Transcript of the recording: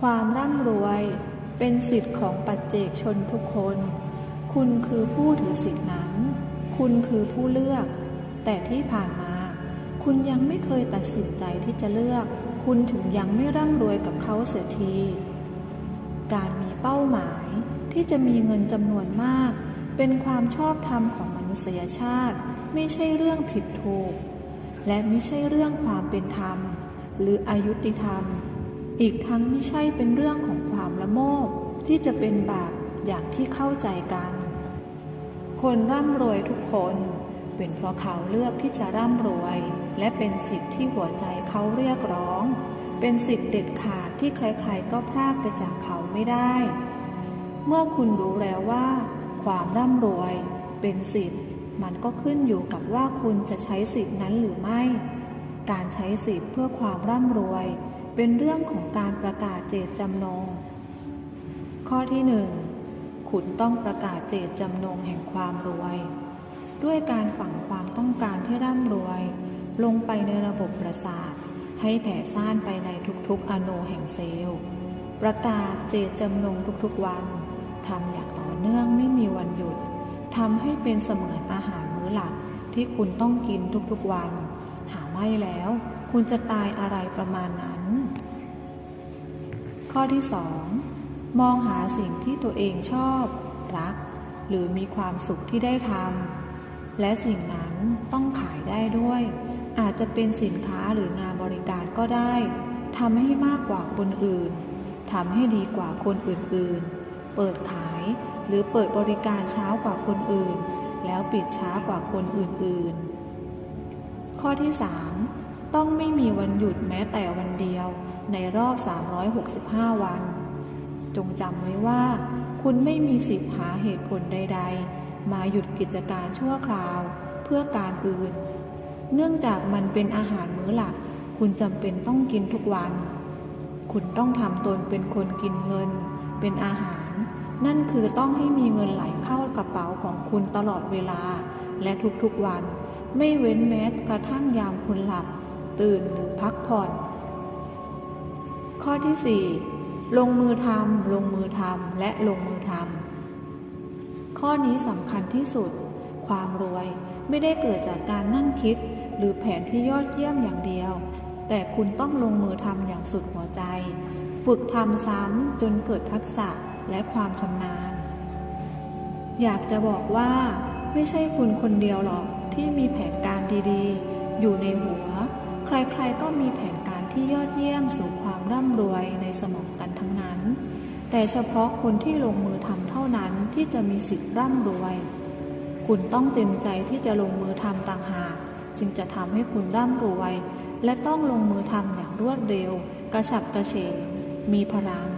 ความร่ำรวยเป็นสิทธิ์ของปัจเจกชนทุกคน คุณคือผู้ถือสิทธินั้น คุณคือผู้เลือก แต่ที่ผ่านมา คุณยังไม่เคยตัดสินใจที่จะเลือก คุณถึงยังไม่ร่ำรวยกับเขาเสียที การมีเป้าหมายที่จะมีเงินจำนวนมาก เป็นความชอบธรรมของมนุษยชาติ ไม่ใช่เรื่องผิดถูก และไม่ใช่เรื่องความเป็นธรรม หรืออายุติธรรม อีกทั้งไม่ใช่เป็นเรื่องของความละโมบที่จะเป็นบาปอย่างที่เข้าใจกัน คนร่ำรวยทุกคนเป็นเพราะเขาเลือกที่จะร่ำรวย และเป็นสิทธิ์ที่หัวใจเขาเรียกร้อง เป็นสิทธิ์เด็ดขาดที่ใครๆก็พรากไปจากเขาไม่ได้ เมื่อคุณรู้แล้วว่า ความร่ำรวย เป็นสิทธิ์ มันก็ขึ้นอยู่กับว่าคุณจะใช้สิทธิ์นั้นหรือไม่ การใช้สิทธิ์เพื่อความร่ำรวย เป็นเรื่องของการประกาศเจตจำนง ข้อที่หนึ่งคุณต้องประกาศเจตจำนงแห่งความรวย ด้วยการฝังความต้องการที่ร่ำรวย ลงไปในระบบประสาท ให้แผ่ซ่านไปในทุกๆอนูแห่งเซลล์ ประกาศเจตจำนงทุกๆวันทำอย่างต่อเนื่องไม่มีวันหยุดทำให้เป็นเสมือนอาหารมื้อหลักที่คุณต้องกินทุกๆวัน หาไม่แล้ว คุณจะตายอะไรประมาณนั้น ข้อที่2มองหาสิ่งที่ตัวเองชอบ รัก หรือมีความสุขที่ได้ทำและสิ่งนั้นต้องขายได้ด้วย อาจจะเป็นสินค้าหรืองานบริการก็ได้ทำให้มากกว่าคนอื่นทำให้ดีกว่าคนอื่นๆ เปิดขายหรือเปิดบริการเช้ากว่าคนอื่น แล้วปิดช้ากว่าคนอื่นๆ ข้อที่ 3 ต้องไม่มีวันหยุดแม้แต่วันเดียว ในรอบ 365 วัน จงจำไว้ว่า คุณไม่มีสิทธิ์หาเหตุผลใด ๆ มาหยุดกิจการชั่วคราว เพื่อการอื่น เนื่องจากมันเป็นอาหารมื้อหลัก คุณจำเป็นต้องกินทุกวัน คุณต้องทำตนเป็นคนกินเงิน เป็นอาหาร นั่นคือต้องให้มีเงินไหลเข้ากระเป๋าของคุณตลอดเวลา และทุกๆวัน ไม่เว้นแม้กระทั่งยามคุณหลับ ตื่นหรือพักผ่อน ข้อที่ 4 ลงมือทำลงมือทำและลงมือทำข้อนี้สำคัญที่สุด ความรวยไม่ได้เกิดจากการนั่งคิด หรือแผนที่ยอดเยี่ยมอย่างเดียว แต่คุณต้องลงมือทำอย่างสุดหัวใจ ฝึกทำซ้ำจนเกิดทักษะและความชำนาญ อยากจะบอกว่าไม่ใช่คุณคนเดียวหรอกที่มีแผนการดีๆ อยู่ในหัว ใครๆก็มีแผนก ที่ยอดเยี่ยมสู่ความร่ำรวยในสมองกันทั้งนั้น แต่เฉพาะคนที่ลงมือทำเท่านั้นที่จะมีสิทธิ์ร่ำรวย คุณต้องเต็มใจที่จะลงมือทำต่างหาก จึงจะทำให้คุณร่ำรวย และต้องลงมือทำอย่างรวดเร็ว กระฉับกระเฉงมีพลัง